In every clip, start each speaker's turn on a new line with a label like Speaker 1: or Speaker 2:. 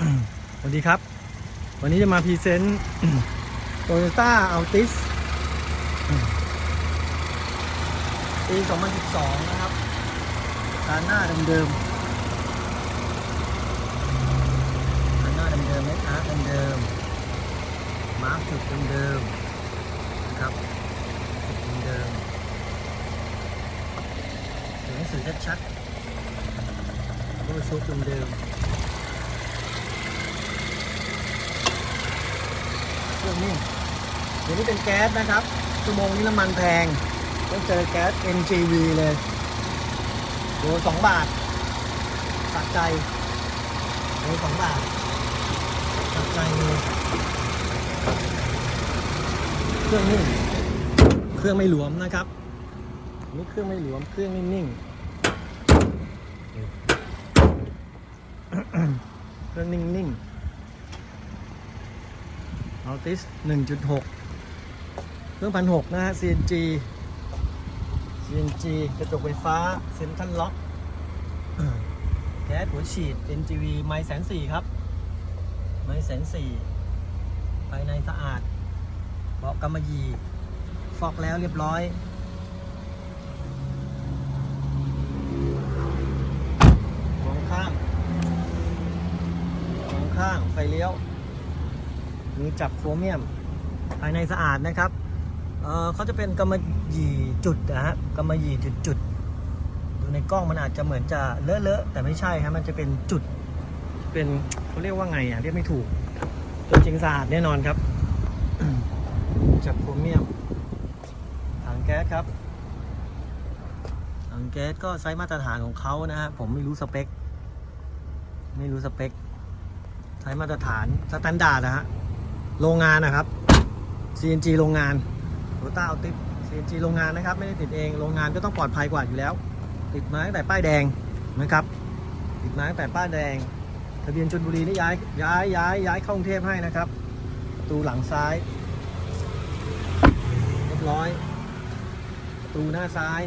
Speaker 1: สวัสดีครับ วันนี้จะมาพรีเซนต์โตโยต้าอัลติสปี 2012 นะครับการหน้าเดิมๆการหน้าเดิมๆเมคอาร์เดิมๆมาร์คจุดเดิมๆนะครับจุดเดิมๆตัวหนังสือชัดๆรูปชุดเดิมๆ เครื่องนิ่งเดี๋ยวนี้เป็นแก๊สนะครับชั่วโมงนี้น้ำมันแพงต้องเจอแก๊ส NGV เลยโลสองบาทตัดใจโลสองบาทตัดใจเลยเครื่องนิ่งเครื่องไม่หลวมนะครับนี่เครื่องไม่หลวมเครื่องนิ่งๆเครื่องนิ่งๆ อลติส1.6 เครื่องพันหกนะฮะ CNG CNG กระจกไฟฟ้าเซ็นทรัลล็อกแก๊สหัวฉีด NGV ไม้แสนสี่ครับ ไม้แสนสี่ภายในสะอาดเบาะกำมะหยี่ ฟอกแล้วเรียบร้อย มองข้าง มองข้าง ไฟเลี้ยว มือจับโครเมียม ภายในสะอาดนะครับเเขาจะเป็นกำมะหยี่จุดนะฮะกำมะหยี่จุดจุดดูในกล้องมันอาจจะเหมือนจะเลอะๆแต่ไม่ใช่ครับมันจะเป็นจุด เป็นเขาเรียกว่าไงอะเรียกไม่ถูกตัวจริงสะอาดแน่นอนครับ จับโครเมียมถังแก๊สครับถังแก๊สก็ไซส์มาตรฐานของเขานะฮะผมไม่รู้สเปค ไม่รู้สเปคใช้มาตรฐานสแตนดาร์ดนะฮะ โรงงานนะครับ CNG โรงงานโตต้าเอาติด CNG โรงงานนะครับ ไม่ได้ติดเอง โรงงานก็ต้องปลอดภัยกว่าอยู่แล้ว ติดมาตั้งแต่ป้ายแดงนะครับ ติดมาตั้งแต่ป้ายแดง ทะเบียนชนบุรีนี่ย้ายย้ายย้ายย้ายเข้ากรุงเทพให้นะครับประตูหลังซ้ายเรียบร้อยประตูหน้าซ้าย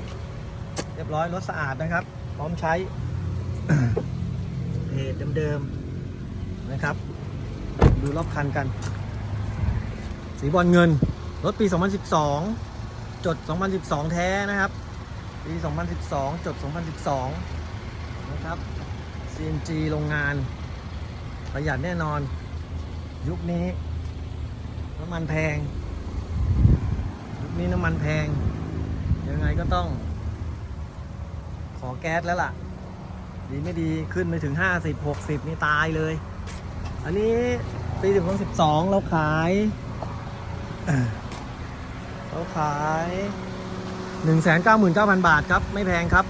Speaker 1: เรียบร้อยรถสะอาดนะครับ พร้อมใช้เพจเดิมๆนะครับ ดูรอบคันกัน สีบอลเงิน รถปี 2012 จด 2012 แท้นะครับ ปี 2012 จด 2012 นะครับ CNG โรงงาน ประหยัดแน่นอน ยุคนี้น้ำมันแพง ยุคนี้น้ำมันแพง ยังไงก็ต้อง ขอแก๊สแล้วล่ะ ดีไม่ดีขึ้นไปถึง 50 60 นี่ตายเลย อันนี้ปี 2012 เราขาย เอ่อเราขาย199,000 บาทครับ ไม่แพงครับ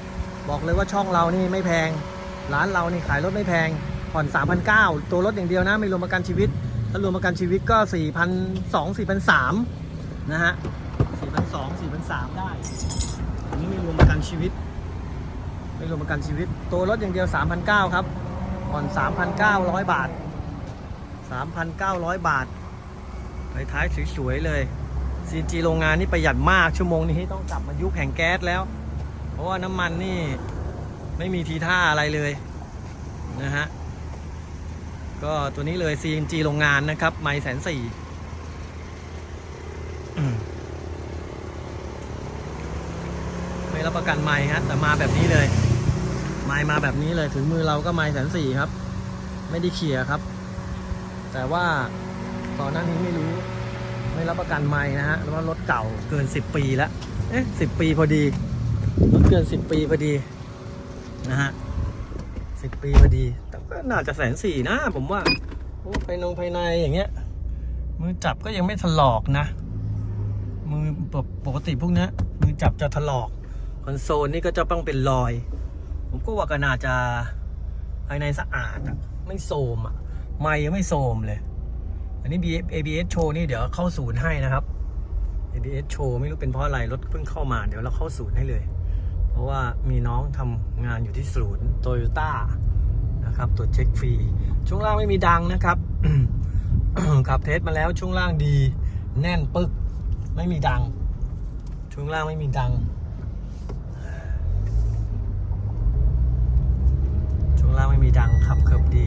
Speaker 1: บอกเลยว่าช่องเรานี่ไม่แพง ร้านเรานี่ขายรถไม่แพง ผ่อน 3,900 ตัวรถอย่างเดียวนะ ไม่รวมประกันชีวิต ถ้ารวมประกันชีวิตก็ 4,200 4,300 นะฮะ 4,200 4,300 ได้ อันนี้ไม่รวมประกันชีวิต ไม่รวมประกันชีวิต ตัวรถอย่างเดียว 3,900 ครับ ผ่อน 3,900 บาท 3,900 บาท ไปท้ายสวยๆเลย CNG โรงงานนี่ประหยัดมากชั่วโมงนี้ต้องกลับมายุคแห่งแก๊สแล้ว เพราะว่าน้ำมันนี่ไม่มีทีท่าอะไรเลยนะฮะก็ตัวนี้เลย CNG โรงงานนะครับไม่แสนสี่ไม่รับประกันไม่ฮะแต่มาแบบนี้เลยไม้มาแบบนี้เลยถึงมือเราก็ไม้แสนสี่ครับ ไม่ได้เขี่ยครับ แต่ว่า ตอนนั้นนี้ไม่รู้ ไม่รับประกันไม้นะฮะวว่ารถเก่าเกิน 10 ปีแล้วเอ๊ะสิปีพอดีรถเกิน 10 ปีพอดีนะฮะสิปีพอดี แต่ก็น่าจะแสนสี่นะผมว่าโอ้ภายนงภายในอย่างเงี้ย มือจับก็ยังไม่ถลอกนะ มือปกติพวกเนี้ยมือจับจะถลอกคอนโซลนี่ก็จะต้องเป็นรอย ผมก็ว่าก็น่าจะภายในสะอาดอะไม่โซมอะไม่ยังไม่โซมเลย อันนี้ ABS โชว์นี่เดี๋ยวเข้าศูนย์ให้นะครับ ABS โชว์ไม่รู้เป็นเพราะอะไรรถเพิ่งเข้ามาเดี๋ยวเราเข้าศูนย์ให้เลย เพราะว่ามีน้องทำงานอยู่ที่ศูนย์โตโยต้านะครับตรวจเช็คฟรี ช่วงล่างไม่มีดังนะครับขับเทสมาแล้วช่วงล่างดี แน่นปึกไม่มีดัง ช่วงล่างไม่มีดัง ช่วงล่างไม่มีดังขับเกือบดี